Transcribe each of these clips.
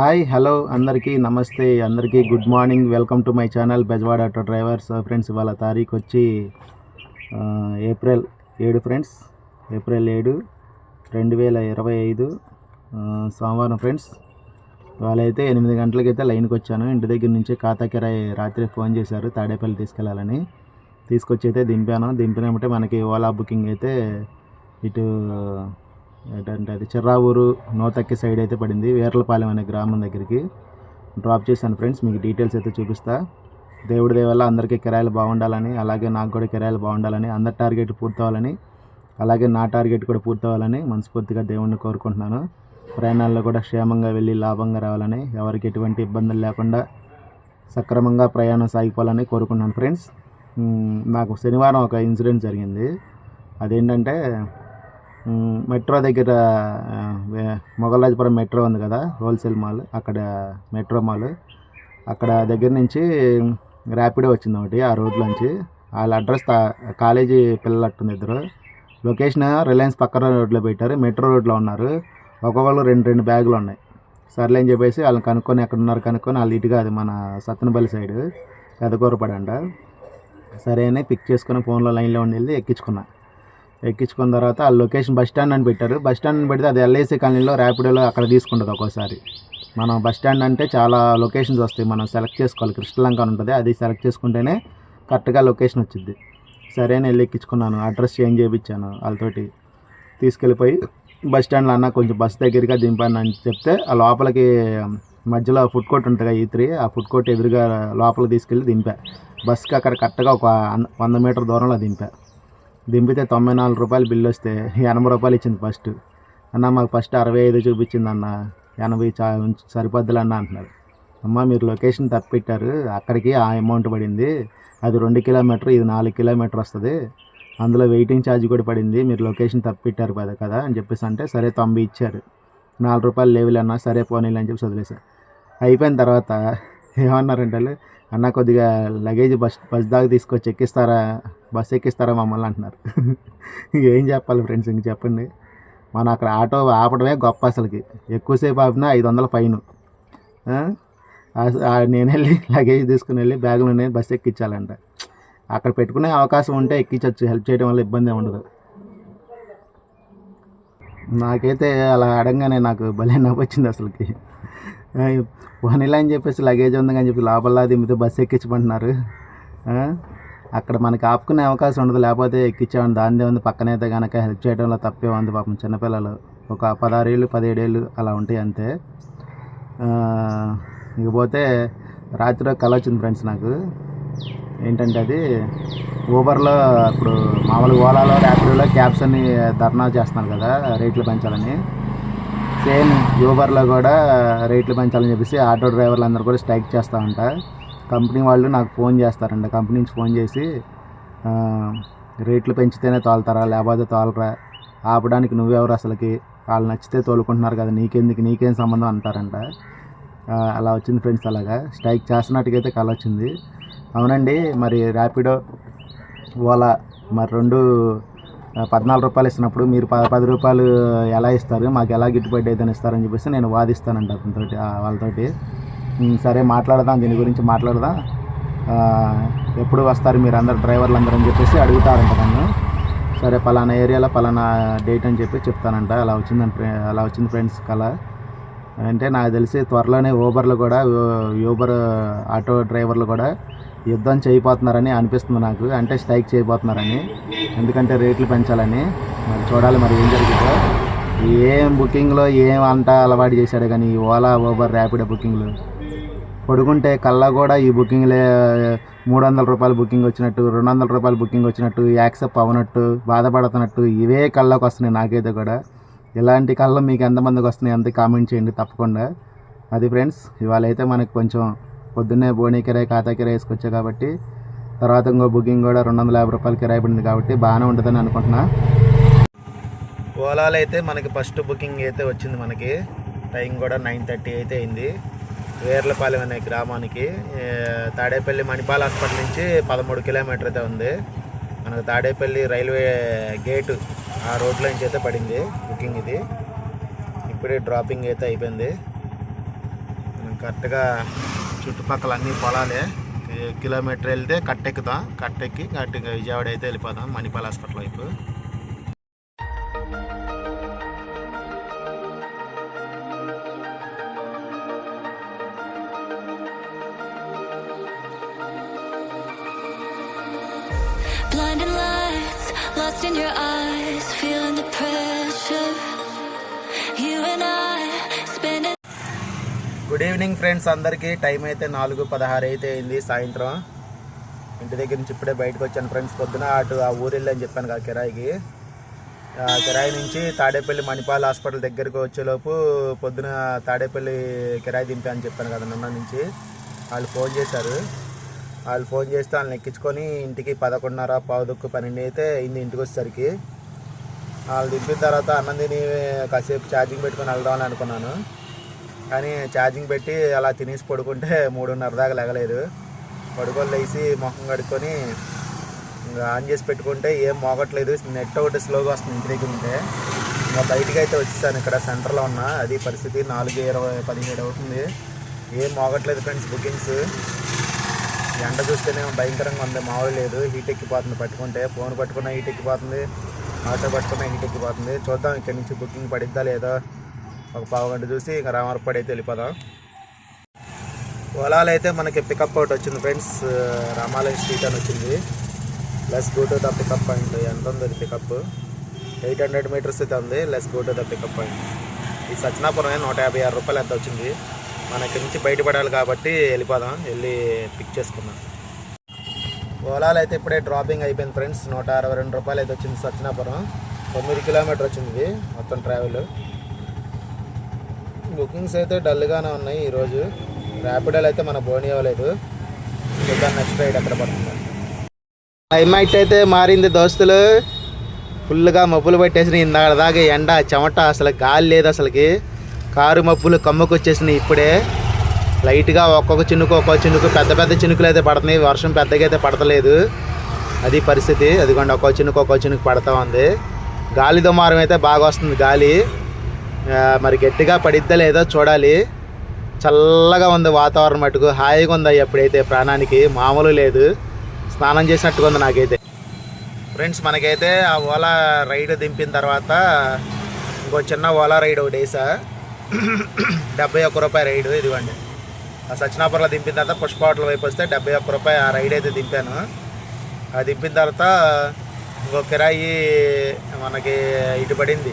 hi hello అందరికీ నమస్తే అందరికీ good morning welcome to my channel Bezawada auto drivers friends ఇవాళ తారీఖు వచ్చి ఏప్రిల్ ఏడు ఫ్రెండ్స్ ఏప్రిల్ ఏడు రెండు వేల ఇరవై ఐదు సోమవారం ఫ్రెండ్స్ ఇవాళ అయితే ఎనిమిది గంటలకైతే లైన్కి వచ్చాను. ఇంటి దగ్గర నుంచి ఖాతాకిరాయి రాత్రి ఫోన్ చేశారు తాడేపల్లి తీసుకెళ్ళాలని తీసుకొచ్చి అయితే దింపాను. దింపినప్పుడు మనకి ఓలా బుకింగ్ అయితే ఇటు ఏంటంటే అది చిర్రావూరు నోతక్కి సైడ్ అయితే పడింది. వేర్లపాలెం అనే గ్రామం దగ్గరికి డ్రాప్ చేశాను ఫ్రెండ్స్ మీకు డీటెయిల్స్ అయితే చూపిస్తా. దేవుడి దేవల్ల అందరికీ కిరాయిలు బాగుండాలని అలాగే నాకు కూడా కిరాయిలు బాగుండాలని అందరి టార్గెట్ పూర్తవ్వాలని అలాగే నా టార్గెట్ కూడా పూర్తవ్వాలని మనస్ఫూర్తిగా దేవుణ్ణి కోరుకుంటున్నాను. ప్రయాణాల్లో కూడా క్షేమంగా వెళ్ళి లాభంగా రావాలని ఎవరికి ఎటువంటి ఇబ్బందులు లేకుండా సక్రమంగా ప్రయాణం సాగిపోవాలని కోరుకుంటున్నాను ఫ్రెండ్స్ నాకు శనివారం ఒక ఇన్సిడెంట్ జరిగింది. అదేంటంటే మెట్రో దగ్గర మొగలాజపురం మెట్రో ఉంది కదా హోల్సేల్ మాల్ అక్కడ మెట్రో మాల్. అక్కడ దగ్గర నుంచి ర్యాపిడో వచ్చింది ఒకటి ఆ రోడ్లోంచి. వాళ్ళ అడ్రస్ కాలేజీ పిల్లలు అట్టుంది ఇద్దరు. లొకేషన్ రిలయన్స్ పక్కన రోడ్లో పెట్టారు మెట్రో రోడ్లో ఉన్నారు. ఒక్కొక్కరు రెండు రెండు బ్యాగులు ఉన్నాయి. సర్లే అని చెప్పేసి వాళ్ళని కనుక్కొని ఎక్కడ ఉన్నారు కనుక్కొని వాళ్ళు ఇటుగా అది మన సత్తనపల్లి సైడ్ పెదకూరపడంట సరే అని పిక్ చేసుకుని ఫోన్లో లైన్లో ఉండి వెళ్ళి ఎక్కించుకున్నా. ఎక్కించుకున్న తర్వాత ఆ లొకేషన్ బస్ స్టాండ్ అని పెట్టారు. బస్ స్టాండ్ అని పెడితే అది ఎల్ఐసి కాలనీలో ర్యాపిడోలో అక్కడ తీసుకుంటుంది ఒక్కోసారి. మనం బస్ స్టాండ్ అంటే చాలా లొకేషన్స్ వస్తాయి. మనం సెలెక్ట్ చేసుకోవాలి. కృష్ణలంక అని ఉంటుంది. అది సెలెక్ట్ చేసుకుంటేనే కరెక్ట్గా లొకేషన్ వచ్చింది సరే నేను వెళ్ళి ఎక్కించుకున్నాను. అడ్రస్ చేంజ్ చేయించాను వాళ్ళతోటి. తీసుకెళ్ళిపోయి బస్ స్టాండ్లో అన్న కొంచెం బస్ దగ్గరగా దింపాను అని చెప్తే ఆ లోపలికి మధ్యలో ఫుడ్ కోర్ట్ ఉంటుంది కదా ఈ త్రీ. ఆ ఫుడ్ కోర్ట్ ఎదురుగా లోపలికి తీసుకెళ్ళి దింపా. బస్కి అక్కడ కరెక్ట్గా ఒక వంద మీటర్ దూరంలో దింపా. దింపితే తొంభై నాలుగు రూపాయలు బిల్లు వస్తే ఎనభై రూపాయలు ఇచ్చింది ఫస్ట్. అన్న మాకు ఫస్ట్ అరవై ఐదు చూపించింది అన్న ఎనభై చా ఉంచు- అన్న అంటున్నారు. అమ్మ మీరు లొకేషన్ తప్పిపెట్టారు అక్కడికి ఆ అమౌంట్ పడింది. అది రెండు కిలోమీటర్ ఇది నాలుగు కిలోమీటర్ వస్తుంది. అందులో వెయిటింగ్ ఛార్జ్ కూడా పడింది. మీరు లొకేషన్ తప్పిపెట్టారు కదా కదా అని చెప్పేసి అంటే సరే తొంభై ఇచ్చారు. నాలుగు రూపాయలు లేవులే సరే పోనీలే అని చెప్పి వదిలేశారు. అయిపోయిన తర్వాత ఏమన్నారంటే అన్న కొద్దిగా లగేజ్ బస్ బస్ దాకా తీసుకొచ్చి ఎక్కిస్తారా? బస్ ఎక్కిస్తారా మమ్మల్ని అంటున్నారు. ఏం చెప్పాలి ఫ్రెండ్స్ ఇంక చెప్పండి. మనం అక్కడ ఆటో ఆపడమే గొప్ప అసలుకి. ఎక్కువసేపు ఆపినా ఐదు వందల ఫైన్ నేను వెళ్ళి లగేజ్ తీసుకుని వెళ్ళి బ్యాగులు ఉన్నాయి ఎక్కించాలంట. అక్కడ పెట్టుకునే అవకాశం ఉంటే ఎక్కించవచ్చు హెల్ప్ చేయడం వల్ల ఇబ్బంది ఉండదు. నాకైతే అలా అడగానే నాకు భలే నవ్వు వచ్చింది అసలుకి. పోనీలా అని చెప్పేసి లగేజ్ ఉంది అని చెప్పి లోపల దింపితే బస్సు ఎక్కించమంటున్నారు. అక్కడ మనకి ఆపుకునే అవకాశం ఉండదు లేకపోతే ఎక్కించామని దానిదే ఉంది పక్కనైతే కనుక హెల్ప్ చేయడంలో తప్పే ఉంది పాపం చిన్నపిల్లలు. ఒక పదహారేళ్ళు పదిహేడేళ్ళు అలా ఉంటాయి అంతే. ఇకపోతే రాత్రి కళ వచ్చింది ఫ్రెండ్స్ నాకు. ఏంటంటే అది ఊబర్లో ఇప్పుడు మామూలుగా ఓలాలో ర్యాపిడోలో క్యాబ్స్ అన్ని ధర్నా చేస్తున్నారు కదా రేట్లు పెంచాలని. సేమ్ యూబర్లో కూడా రేట్లు పెంచాలని చెప్పేసి ఆటో డ్రైవర్లు అందరూ కూడా స్ట్రైక్ చేస్తూ ఉంటా. కంపెనీ వాళ్ళు నాకు ఫోన్ చేస్తారంట. కంపెనీ నుంచి ఫోన్ చేసి రేట్లు పెంచితేనే తోలుతారా లేకపోతే తోలరా ఆపడానికి నువ్వెవరు అసలుకి? వాళ్ళు నచ్చితే తోలుకుంటున్నారు కదా నీకెందుకు నీకేం సంబంధం అంటారంట. అలా వచ్చింది ఫ్రెండ్స్ అలాగా. స్ట్రైక్ చేస్తున్నట్టుకైతే కళ వచ్చింది. అవునండి మరి ర్యాపిడో ఓలా మరి రెండు పద్నాలుగు రూపాయలు ఇస్తున్నప్పుడు మీరు ప పది రూపాయలు ఎలా ఇస్తారు? మాకు ఎలా గిట్టుబాటు అయితే ఇస్తారని చెప్పేసి నేను వాదిస్తానండి అతనితోటి వాళ్ళతోటి. సరే మాట్లాడదాం దీని గురించి మాట్లాడదాం. ఎప్పుడు వస్తారు మీరు అందరు డ్రైవర్లు అందరూ అని చెప్పేసి అడుగుతారంట నన్ను. సరే పలానా ఏరియాలో పలానా డేట్ అని చెప్పి చెప్తానంట. అలా వచ్చిందని అలా వచ్చింది ఫ్రెండ్స్ కళ అంటే నాకు తెలిసి త్వరలోనే ఊబర్లు కూడా ఊబర్ ఆటో డ్రైవర్లు కూడా యుద్ధం చేయబోతున్నారని అనిపిస్తుంది నాకు. అంటే స్ట్రైక్ చేయబోతున్నారని. ఎందుకంటే రేట్లు పెంచాలని. మరి చూడాలి మరి ఏం జరుగుతుందో. ఏం బుకింగ్లో ఏం అంట అలవాటు చేశాడు కానీ ఈ ఓలా ఊబర్ ర్యాపిడో బుకింగ్లు. పడుకుంటే కల్లా కూడా ఈ బుకింగ్లే మూడు వందల రూపాయలు బుకింగ్ వచ్చినట్టు రెండు వందల రూపాయలు బుకింగ్ వచ్చినట్టు యాక్సెప్ట్ అవ్వనట్టు బాధపడుతున్నట్టు ఇవే కళ్ళకు వస్తున్నాయి నాకైతే కూడా. ఇలాంటి కళ్ళు మీకు ఎంతమందికి వస్తున్నాయి అంత కామెంట్ చేయండి తప్పకుండా. అది ఫ్రెండ్స్ ఇవాళ అయితే మనకు కొంచెం పొద్దున్నే బోనీ కిరాయి ఖాతా కిరాయి వేసుకొచ్చా కాబట్టి తర్వాత ఇంకో బుకింగ్ కూడా రెండు వందల యాభై రూపాయలు కిరాయి పడింది కాబట్టి బాగానే ఉంటుందని అనుకుంటున్నా. ఓలాలో అయితే మనకి ఫస్ట్ బుకింగ్ అయితే వచ్చింది మనకి. టైం కూడా నైన్ థర్టీ అయితే అయింది. వేర్లపాలెం అనే గ్రామానికి తాడేపల్లి మణిపాల్ హాస్పిటల్ నుంచి పదమూడు కిలోమీటర్ అయితే ఉంది. మనకు తాడేపల్లి రైల్వే గేటు ఆ రోడ్లో నుంచి అయితే పడింది బుకింగ్ ఇది. ఇప్పుడే డ్రాపింగ్ అయితే అయిపోయింది. మనం కరెక్ట్గా చుట్టుపక్కల అన్ని పొలాలే. కిలోమీటర్ వెళ్తే కట్టెక్కుతాం. కట్టెక్కి కరెక్ట్గా విజయవాడ అయితే వెళ్ళిపోతాం మణిపాల్ హాస్పిటల్ వైపు. గుడ్ ఈవినింగ్ ఫ్రెండ్స్ అందరికీ టైం అయితే నాలుగు పదహారు అయితే అయింది. సాయంత్రం ఇంటి దగ్గర నుంచి ఇప్పుడే బయటకు వచ్చాను ఫ్రెండ్స్ పొద్దున అటు ఆ ఊరు వెళ్ళని చెప్పాను కదా కిరాయికి. కిరాయి నుంచి తాడేపల్లి మణిపాల్ హాస్పిటల్ దగ్గరకు వచ్చేలోపు పొద్దున తాడేపల్లి కిరాయి దింపా అని చెప్పాను కదా నిన్న నుంచి. వాళ్ళు ఫోన్ చేశారు. వాళ్ళు ఫోన్ చేస్తే వాళ్ళని ఎక్కించుకొని ఇంటికి పదకొండున్నర పావుదుక్కు పన్నెండు అయితే ఇంది ఇంటికి వచ్చేసరికి వాళ్ళు దింపిన తర్వాత అన్నం తిని కాసేపు ఛార్జింగ్ పెట్టుకొని వెళ్దామని అనుకున్నాను. కానీ ఛార్జింగ్ పెట్టి అలా తినేసి పడుకుంటే మూడున్నర దాకా లెగలేదు. పడుకొని లేచి మొహం కడుక్కొని ఇంకా ఆన్ చేసి పెట్టుకుంటే ఏం మోగట్లేదు. నెట్ ఒకటి స్లోగా వస్తుంది ఇంటి దగ్గర ఉంటే. ఇంకా బయటికి అయితే వచ్చేసాను ఇక్కడ సెంటర్లో ఉన్నా. అది పరిస్థితి నాలుగు ఇరవై పదిహేడు అవుతుంది. ఏం మోగట్లేదు ఫ్రెండ్స్ బుకింగ్స్. ఎండ చూస్తేనే భయంకరంగా ఉంది. మామూలు లేదు. హీట్ ఎక్కిపోతుంది. పట్టుకుంటే ఫోన్ పట్టుకున్న హీట్ ఎక్కిపోతుంది. ఆటో పట్టుకున్న హీట్ ఎక్కిపోతుంది. చూద్దాం ఇక్కడ నుంచి బుకింగ్ పడిద్దా లేదా? ఒక పావు గంట చూసి ఇంకా రామరపడి అయితే వెళ్ళిపోదాం. ఓలాలో అయితే మనకి పికప్ ఒకటి వచ్చింది ఫ్రెండ్స్ రామాలయం స్ట్రీట్ అని వచ్చింది. Let's go to the pickup point ఎంత ఉంది పికప్ ఎయిట్ హండ్రెడ్ మీటర్స్ అయితే ఉంది. Let's go to the pickup point ఈ సత్యనాపురం నూట యాభై ఆరు రూపాయలు ఎంత వచ్చింది? మన ఇక్కడి నుంచి బయటపడాలి కాబట్టి వెళ్ళిపోదాం వెళ్ళి పిక్ చేసుకుందాం. ఓలాలు అయితే ఇప్పుడే డ్రాపింగ్ అయిపోయింది ఫ్రెండ్స్ నూట అరవై రెండు రూపాయలు అయితే వచ్చింది సత్యనాపురం. తొమ్మిది కిలోమీటర్ వచ్చింది మొత్తం ట్రావెల్ బుకింగ్స్ అయితే డల్గానే ఉన్నాయి ఈరోజు. ర్యాపిడోలు అయితే మన బోని అవ్వలేదు. చూద్దాం నెక్స్ట్ రైడ్ ఎక్కడ పడుతుంది. క్లైమేట్ అయితే మారింది దోస్తులు. ఫుల్గా మబ్బులు పట్టేసినాయి. ఇందాక దాకా ఎండ చెమట అసలు గాలి లేదు అసలుకి. కారు మబ్బులు కమ్ముకొచ్చేసినాయి ఇప్పుడే. లైట్గా ఒక్కొక్క చినుకు ఒక్కొక్క చినుకు పెద్ద పెద్ద చినుకులు అయితే పడుతున్నాయి. వర్షం పెద్దగా అయితే పడతలేదు. అది పరిస్థితి. అదిగోండి ఒక్కొక్క చినుకు ఒక్కొక్క చినుకు పడతా ఉంది. గాలి దుమారం అయితే బాగా వస్తుంది. గాలి మరి గట్టిగా పడిద్దా లేదో చూడాలి. చల్లగా ఉంది వాతావరణం మటుకు. హాయిగా ఉంది ఎప్పుడైతే ప్రాణానికి. మామూలు లేదు. స్నానం చేసినట్టుగా ఉంది నాకైతే. ఫ్రెండ్స్ మనకైతే ఆ ఓలా రైడ్ దింపిన తర్వాత ఇంకో చిన్న ఓలా రైడ్ ఒకటి వేసా. డెబ్బై ఒక్క రూపాయి రైడ్ ఇదిగోండి. ఆ సత్యనాపురంలో దింపిన తర్వాత పుష్ప హోటల్ వైపు వస్తే డెబ్బై ఒక్క రూపాయి ఆ రైడ్ అయితే దింపాను. అది దింపిన తర్వాత ఇంకో కిరాయి మనకి ఇటు పడింది.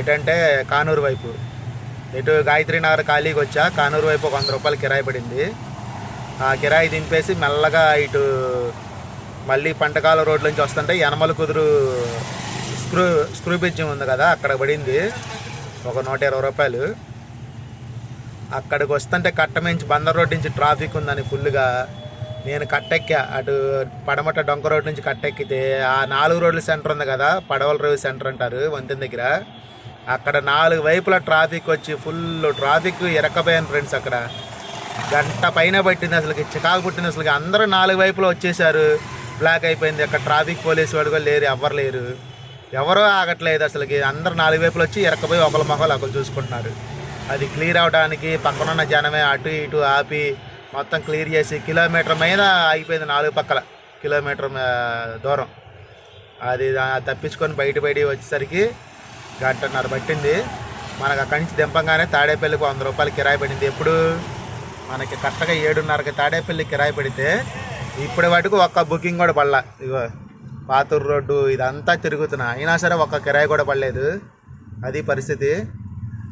ఎటంటే కానూరు వైపు. ఇటు గాయత్రి నగర్ ఖాళీకి వచ్చా కానూరు వైపు ఒక వంద రూపాయలు కిరాయి పడింది. ఆ కిరాయి దింపేసి మెల్లగా ఇటు మళ్ళీ పంటకాల రోడ్ నుంచి వస్తుంటే యనమల కుదురు స్క్రూ స్క్రూ బ్రిడ్జ్ ఉంది కదా అక్కడ పడింది. ఒక నూట ఇరవై రూపాయలు. అక్కడికి వస్తుంటే కట్టమించి బందర్ రోడ్ నుంచి ట్రాఫిక్ ఉందని ఫుల్గా నేను కట్టెక్కా. అటు పడమట డొంక రోడ్ నుంచి కట్టెక్కితే ఆ నాలుగు రోడ్ల సెంటర్ ఉంది కదా పడవల రేవు సెంటర్ అంటారు వంతెన దగ్గర. అక్కడ నాలుగు వైపుల ట్రాఫిక్ వచ్చి ఫుల్ ట్రాఫిక్ ఎరకపోయాను ఫ్రెండ్స్ అక్కడ. గంట పైన పట్టింది అసలుకి చికాకు పుట్టింది అసలు అందరూ నాలుగు వైపులు వచ్చేసారు. బ్లాక్ అయిపోయింది. అక్కడ ట్రాఫిక్ పోలీసు వాడు కూడా లేరు ఎవ్వరు లేరు. ఎవరో ఆగట్లేదు అసలుకి. అందరు నాలుగు వైపులు వచ్చి ఎరకపోయి ఒకళ్ళ మొహలు ఒకరు చూసుకుంటున్నారు. అది క్లియర్ అవడానికి పక్కనున్న జనమే అటు ఇటు ఆపి మొత్తం క్లియర్ చేసి కిలోమీటర్ మీద ఆగిపోయింది నాలుగు పక్కల కిలోమీటర్ దూరం. అది తప్పించుకొని బయట బయట వచ్చేసరికి గంటన్నర పట్టింది. మనకు అక్కడి నుంచి దింపంగానే తాడేపల్లికి వంద రూపాయలు కిరాయి పడింది. ఎప్పుడు? మనకి కరెక్ట్గా ఏడున్నరకి తాడేపల్లి కిరాయి పడితే ఇప్పటి వాటికి ఒక్క బుకింగ్ కూడా పడలా. ఇగో పాతూరు రోడ్డు ఇదంతా తిరుగుతున్నా. అయినా సరే ఒక్క కిరాయి కూడా పడలేదు. అది పరిస్థితి.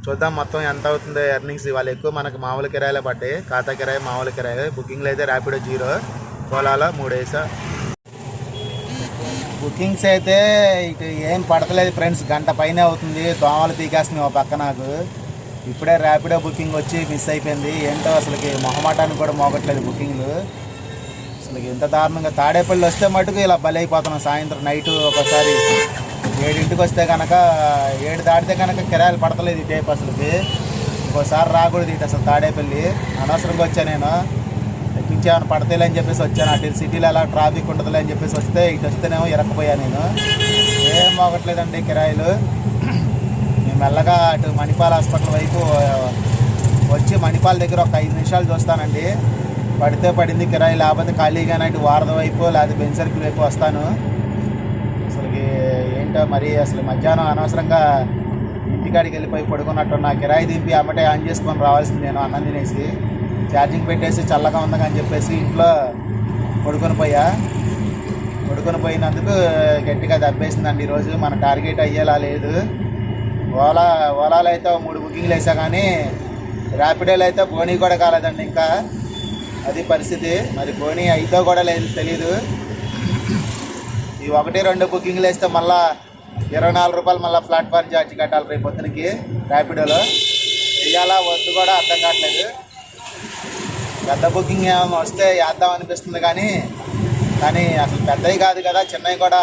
చూద్దాం మొత్తం ఎంత అవుతుందో ఎర్నింగ్స్ ఇవాళ ఎక్కువ మనకు మామూలు కిరాయిలే పడ్డాయి. ఖాతా కిరాయి మామూలు కిరాయి. బుకింగ్లు అయితే ర్యాపిడో జీరో. ఓలాలో మూడు వేసా బుకింగ్స్ అయితే ఇటు ఏం పడతలేదు ఫ్రెండ్స్. గంట పైనే అవుతుంది. దోమలు పీకేస్తుంది ఒక పక్క నాకు. ఇప్పుడే ర్యాపిడో బుకింగ్ వచ్చి మిస్ అయిపోయింది. ఏంటో అసలుకి మొహమాటానికి కూడా మోగట్లేదు బుకింగ్లు. అసలు ఇంత దారుణంగా తాడేపల్లి వస్తే మటుకు ఇలా బలి అయిపోతున్నాం సాయంత్రం నైట్ ఒకసారి ఏడింటికి వస్తే కనుక ఏడు దాటితే కనుక కిరాయిలు పడతలేదు ఈ టైప్ అసలుకి ఇంకోసారి రాకూడదు ఇటు అసలు తాడేపల్లి. అనవసరంగా వచ్చా నేను. తెప్పించి ఏమైనా పడతాయిలే అని చెప్పేసి వచ్చాను. అటు సిటీలో ఎలా ట్రాఫిక్ ఉండదులే అని చెప్పేసి వస్తే ఇటు వస్తేనేమో ఇరకపోయా నేను. ఏం మోగట్లేదండి కిరాయిలు. మేము మెల్లగా అటు మణిపాల్ హాస్పిటల్ వైపు వచ్చి మణిపాల్ దగ్గర ఒక ఐదు నిమిషాలు చూస్తానండి. పడితే పడింది కిరాయి లేకపోతే ఖాళీగా నాటి వారద వైపు లేకపోతే బెంచ్ వైపు వస్తాను. అసలుకి ఏంటో మరి అసలు మధ్యాహ్నం అనవసరంగా ఇంటికాడికి వెళ్ళిపోయి పడుకున్నట్టు నా కిరాయి దింపి అమ్మటే ఆన్ చేసుకొని రావాల్సింది నేను అన్నం తినేసి. ఛార్జింగ్ పెట్టేసి చల్లగా ఉందని అని చెప్పేసి ఇంట్లో పడుకొని పోయా. పడుకొని పోయినందుకు గట్టిగా దెబ్బేసిందండి ఈరోజు. మన టార్గెట్ అయ్యేలా లేదు. ఓలా ఓలాలో అయితే మూడు బుకింగ్లు వేసా కానీ ర్యాపిడోలో అయితే బోనీ కూడా కాలేదండి ఇంకా. అది పరిస్థితి. మరి పోనీ అయితో కూడా లేదు తెలీదు. ఈ ఒకటి రెండు బుకింగ్లు వేస్తే మళ్ళా ఇరవై నాలుగు రూపాయలు మళ్ళీ ప్లాట్ఫామ్ ఛార్జ్ కట్టాలి రేపు పొద్దునకి ర్యాపిడోలో ఇవాళ వద్దు కూడా అర్థం కావట్లేదు. పెద్ద బుకింగ్ ఏమైనా వస్తే వేద్దాం అనిపిస్తుంది కానీ కానీ అసలు పెద్దవి కాదు కదా చిన్నవి కూడా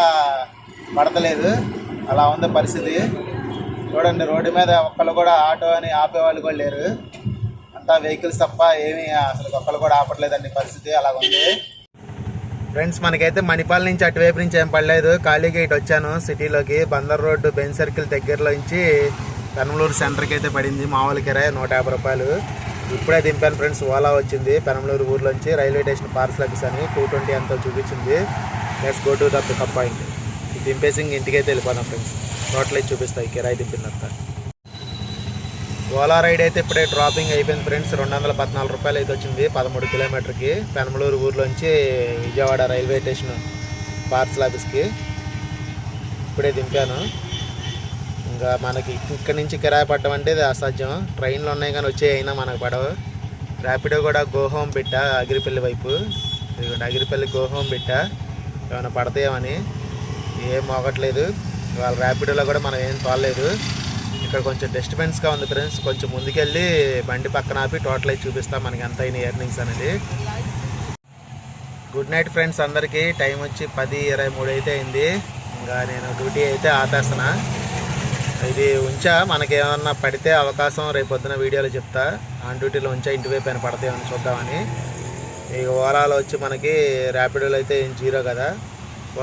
పడతలేదు. అలా ఉంది పరిస్థితి. చూడండి రోడ్డు మీద ఒక్కళ్ళు కూడా ఆటో అని ఆపేవాళ్ళు కూడా లేరు. అంతా వెహికల్స్ తప్ప ఏమీ అసలు ఒక్కరు కూడా ఆపట్లేదండి పరిస్థితి అలా ఉంది ఫ్రెండ్స్ మనకైతే మణిపాల్ నుంచి అటువైపు నుంచి ఏం పడలేదు. ఖాళీగా ఇటు వచ్చాను సిటీలోకి. బందర్ రోడ్డు బెంచ్ సర్కిల్ దగ్గరలో నుంచి పెనమలూరు సెంటర్కి అయితే పడింది. మామూలు కిరాయి నూట యాభై రూపాయలు. ఇప్పుడే దింపాను ఫ్రెండ్స్ ఓలా వచ్చింది. పెనమలూరు ఊర్లోంచి రైల్వే స్టేషన్ పార్సల్ ఆఫీస్ అని టూ ట్వంటీ ఎంతో చూపించింది. Next go to the pickup point దింపేసి ఇంటికైతే వెళ్ళిపోదాం ఫ్రెండ్స్ టోటల్ అయితే చూపిస్తాయి కిరాయి దింపినంత. ఓలా రైడ్ అయితే ఇప్పుడే డ్రాపింగ్ అయిపోయింది ఫ్రెండ్స్ రెండు వందల పద్నాలుగు రూపాయలు అయితే వచ్చింది పదమూడు కిలోమీటర్కి. పెనమలూరు ఊర్లోంచి విజయవాడ రైల్వే స్టేషన్ పార్సల్ ఆఫీస్కి. ఇప్పుడే దింపాను. ఇంకా మనకి ఇక్కడి నుంచి కిరాయి పట్టడం అంటే ఇది అసాధ్యం. ట్రైన్లు ఉన్నాయి కానీ వచ్చే అయినా మనకు పడవు. ర్యాపిడో కూడా గోహోం బిట్ట అగిరిపల్లి వైపు. అగిరిపల్లి గోహోం బిట్ట ఏమైనా పడతాయేమని ఏం మోగట్లేదు. వాళ్ళ ర్యాపిడోలో కూడా మనం ఏం తోలలేదు. ఇక్కడ కొంచెం డిస్టర్బెన్స్గా ఉంది ఫ్రెండ్స్. కొంచెం ముందుకెళ్ళి బండి పక్కన ఆపి టోటల్ అయి చూపిస్తాం మనకి ఎంత అయిన ఎర్నింగ్స్ అనేది. గుడ్ నైట్ ఫ్రెండ్స్ అందరికీ. టైం వచ్చి పది ఇరవై మూడు అయితే అయింది. ఇంకా నేను డ్యూటీ అయితే ఆపేస్తున్నా. ఇది ఉంచా. మనకేమన్నా పడితే అవకాశం రేపు పొద్దున వీడియోలో చెప్తా. ఆన్ డ్యూటీలో ఉంచా ఇంటి వైపు అయినా పడతాయని చూద్దామని. ఈ ఓలాలో వచ్చి మనకి ర్యాపిడోలో అయితే జీరో కదా.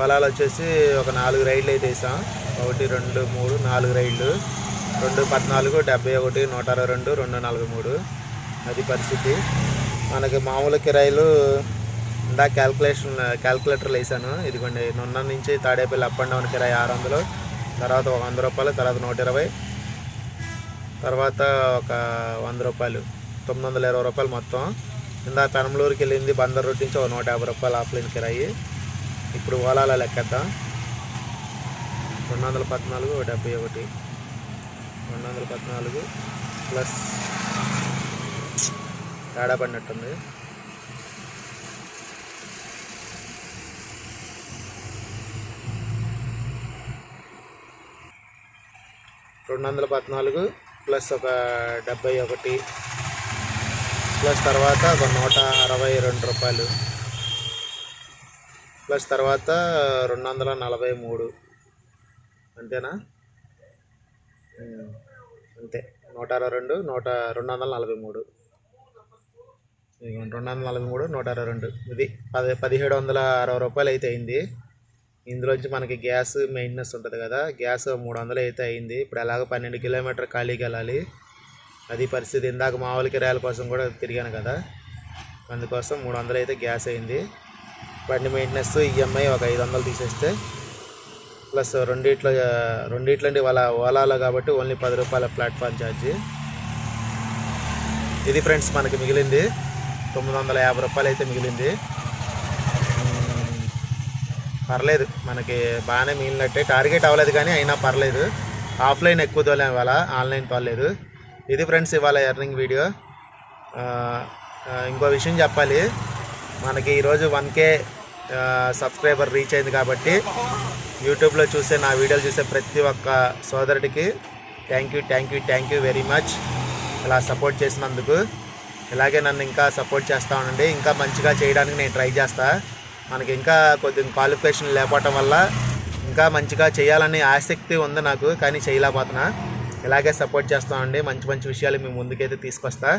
ఓలాలో వచ్చేసి ఒక నాలుగు రైడ్లు అయితే వేసాం. ఒకటి రెండు మూడు నాలుగు రైడ్లు రెండు పద్నాలుగు డెబ్బై ఒకటి నూట అరవై రెండు రెండు నలభై మూడు. అది పరిస్థితి. మనకి మామూలు కిరాయిలు ఇందా క్యాల్కులేషన్ క్యాల్కులేటర్లు వేసాను. ఇదిగోండి నున్న నుంచి తాడేపల్లి అప్ అండ్ డౌన్ కిరాయి ఆరు వందలు తర్వాత ఒక వంద రూపాయలు తర్వాత నూట ఇరవై తర్వాత ఒక వంద రూపాయలు తొమ్మిది వందల ఇరవై రూపాయలు మొత్తం. ఇందా పెనమలూరుకి వెళ్ళింది బందర్ రోడ్ నుంచి ఒక నూట యాభై రూపాయలు ఆఫ్లైన్ కిరాయి. ఇప్పుడు ఓలాల లెక్కేద్దాం. రెండు వందల పద్నాలుగు డెబ్బై ఒకటి. రెండు వందల పద్నాలుగు ప్లస్ తేడా పడినట్టుంది. రెండు వందల పద్నాలుగు ప్లస్ ఒక డెబ్బై ఒకటి ప్లస్ తర్వాత ఒక నూట అరవై రెండు రూపాయలు ప్లస్ తర్వాత రెండు వందల నలభై మూడు అంతేనా? అంతే. నూట అరవై రెండు నూట రెండు వందల నలభై మూడు. రెండు వందల నలభై మూడు నూట అరవై రెండు. ఇది పది పదిహేడు వందల అరవై రూపాయలు అయితే అయింది. ఇందులోంచి మనకి గ్యాస్ మెయింటెనెన్స్ ఉంటుంది కదా గ్యాస్ మూడు వందలు అయితే అయింది. ఇప్పుడు ఎలాగ పన్నెండు కిలోమీటర్ ఖాళీకి వెళ్ళాలి. అది పరిస్థితి ఇందాక మామూలు కిరాయిల కోసం కూడా తిరిగాను కదా. అందుకోసం మూడు వందలు అయితే గ్యాస్ అయింది. బండి మెయింటెనెన్స్ ఈఎంఐ ఒక ఐదు వందలు తీసేస్తే ప్లస్ రెండిట్లో రెండిట్లో వాళ్ళ ఓలాలో కాబట్టి ఓన్లీ పది రూపాయల ప్లాట్ఫామ్ ఛార్జ్. ఇది ఫ్రెండ్స్ మనకి మిగిలింది. తొమ్మిది వందల యాభై రూపాయలు అయితే మిగిలింది. పర్లేదు మనకి బాగానే మిగిలినట్టే. టార్గెట్ అవ్వలేదు కానీ అయినా పర్లేదు. ఆఫ్లైన్ ఎక్కువ తోలేం ఇవాళ ఆన్లైన్ తోలేదు ఇది ఫ్రెండ్స్ ఇవాళ ఎర్నింగ్ వీడియో. ఇంకో విషయం చెప్పాలి. మనకి ఈరోజు వన్ కే సబ్స్క్రైబర్ రీచ్ అయింది కాబట్టి యూట్యూబ్లో చూసే నా వీడియోలు చూసే ప్రతి ఒక్క సోదరుడికి thank you thank you thank you very much ఇలా సపోర్ట్ చేసినందుకు. ఇలాగే నన్ను ఇంకా సపోర్ట్ చేస్తూ ఉండండి. ఇంకా మంచిగా చేయడానికి నేను ట్రై చేస్తా. మనకి ఇంకా కొద్దిగా క్వాలిఫికేషన్ లేకపోవటం వల్ల ఇంకా మంచిగా చేయాలనే ఆసక్తి ఉంది నాకు కానీ చేయలేకపోతున్నా. ఇలాగే సపోర్ట్ చేస్తామండి మంచి మంచి విషయాలు మేము ముందుకైతే తీసుకొస్తా.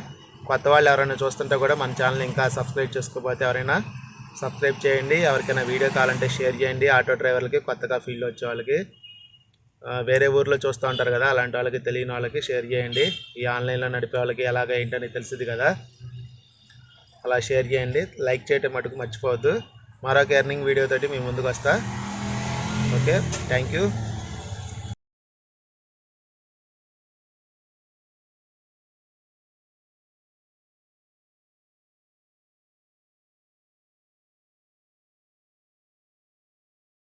కొత్త వాళ్ళు ఎవరైనా చూస్తుంటే కూడా మన ఛానల్ ఇంకా సబ్స్క్రైబ్ చేసుకోకపోతే ఎవరైనా సబ్స్క్రైబ్ చేయండి. ఎవరికైనా వీడియో కావాలంటే షేర్ చేయండి. ఆటో డ్రైవర్లకి కొత్తగా ఫీల్డ్ వచ్చే వాళ్ళకి వేరే ఊర్లో చూస్తూ ఉంటారు కదా అలాంటి వాళ్ళకి తెలియని వాళ్ళకి షేర్ చేయండి. ఈ ఆన్లైన్లో నడిపే వాళ్ళకి ఎలాగ ఏంటని తెలిసింది కదా. అలా షేర్ చేయండి. లైక్ చేయటం మటుకు మర్చిపోవద్దు. మరొక ఎర్నింగ్ వీడియోతోటి మీ ముందుకు వస్తా. ఓకే? Thank you